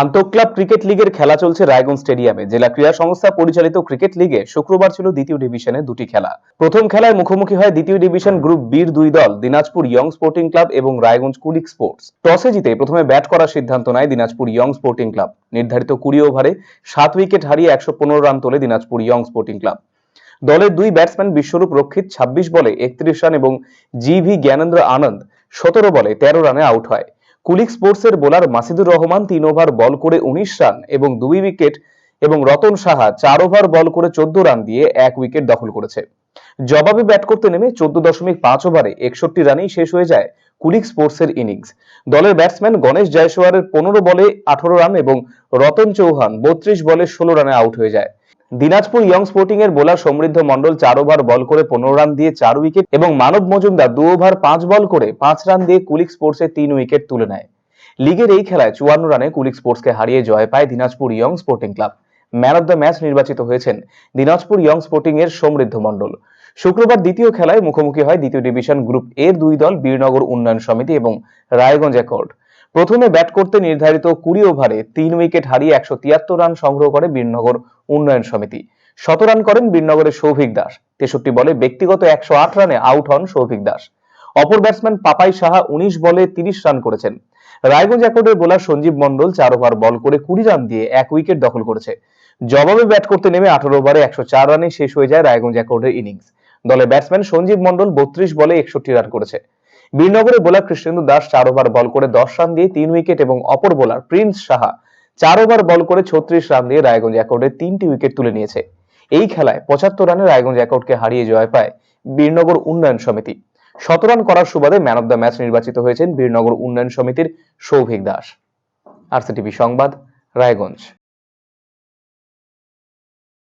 আন্তঃক্লাব cricket লিগের খেলা চলছে রায়গঞ্জ স্টেডিয়ামে। জেলা ক্রীড়া সংস্থা পরিচালিত ক্রিকেট লিগে শুক্রবার ছিল দ্বিতীয় ডিভিশনে দুটি খেলা। প্রথম খেলায় মুখোমুখি হয় দ্বিতীয় ডিভিশন গ্রুপ বির দুই দল, দিনাজপুর ইয়ং স্পোর্টিং ক্লাব এবং রায়গঞ্জ কুলিক স্পোর্টস। টসে জিতে প্রথমে ব্যাট করার সিদ্ধান্ত নেয় দিনাজপুর ইয়ং স্পোর্টিং ক্লাব। নির্ধারিত কুড়ি ওভারে সাত উইকেট হারিয়ে একশো পনেরো রান তোলে দিনাজপুর ইয়ং স্পোর্টিং ক্লাব। দলের দুই ব্যাটসম্যান বিশ্বরূপ রক্ষিত, ছাব্বিশ বলে একত্রিশ রান এবং জি ভি জ্ঞানেন্দ্র আনন্দ সতেরো বলে তেরো রানে আউট হয়। কুলিক স্পোর্টসের বোলার মাসিদুর রহমান তিন ওভার বল করে উনিশ রান এবং দুই উইকেট এবং রতন সাহা চার ওভার বল করে চোদ্দ রান দিয়ে এক উইকেট দখল করেছে। জবাবে ব্যাট করতে নেমে চোদ্দ দশমিক পাঁচ ওভারে একষট্টি রানেই শেষ হয়ে যায় কুলিক স্পোর্টসের ইনিংস। দলের ব্যাটসম্যান গণেশ জয়সওয়ারের পনেরো বলে আঠারো রান এবং রতন চৌহান বত্রিশ বলে ষোলো রানে আউট হয়ে যায়। দিনাজপুর ইয়ং স্পোর্টিং এর বোলার সমৃদ্ধ মণ্ডল চার ওভার বল করে পনেরো রান দিয়ে চার উইকেট এবং মানব মজুমদার দু ওভার পাঁচ বল করে পাঁচ রান দিয়ে কুলিক স্পোর্টসের তিন উইকেট তুলে নেয়। লিগের এই খেলায় চুয়ান্ন রানে কুলিক স্পোর্টসকে হারিয়ে জয় পায় Dinajpur young sporting club. Man of the match নির্বাচিত হয়েছেন দিনাজপুর ইয়ং স্পোর্টিং এর সমৃদ্ধ মণ্ডল। শুক্রবার দ্বিতীয় খেলায় মুখোমুখি হয় দ্বিতীয় ডিভিশন গ্রুপ এর দুই দল বীরনগর উন্নয়ন সমিতি এবং রায়গঞ্জ অ্যাকর্ড। প্রথমে ব্যাট করতে নির্ধারিত কুড়ি ওভারে তিন উইকেট হারিয়ে একশো তিয়াত্তর রান সংগ্রহ করে বীরনগর উন্নয়ন সমিতি। শত রান করেন বীরনগরের সৌভিক দাস। তেষট্টি বলে ব্যক্তিগত একশো আট রানে আউট হন সৌভিক দাস। অপর ব্যাটসম্যান পাপাই সাহা উনিশ বলে তিরিশ রান করেছেন। রায়গঞ্জ অ্যাকর্ডের বোলার সঞ্জীব মন্ডল চার ওভার বল করে কুড়ি রান দিয়ে এক উইকেট দখল করেছে। জবাবে ব্যাট করতে নেমে আঠারো ওভারে একশো চার রানে শেষ হয়ে যায় রায়গঞ্জ অ্যাকর্ডের ইনিংস। দলে ব্যাটসম্যান সঞ্জীব মণ্ডল বত্রিশ বলে একষট্টি রান করেছে। বীরনগরের বোলার কৃষ্ণেন্দু দাস চার ওভার বল করে দশ রান দিয়ে তিন উইকেট এবং অপর বোলার প্রিন্স সাহা চার ওভার বল করে ছত্রিশ রান দিয়ে রায়গঞ্জ অ্যাকর্ডের তিনটি উইকেট তুলে নিয়েছে। এই খেলায় পঁচাত্তর রানে রায়গঞ্জ অ্যাকর্ডকে হারিয়ে জয় পায় বীরনগর উন্নয়ন সমিতি। শত রান করার সুবাদে ম্যান অব দ্য ম্যাচ নির্বাচিত হয়েছেন বীরনগর উন্নয়ন সমিতির সৌভিক দাস। আরসিটিভি সংবাদ, রায়গঞ্জ।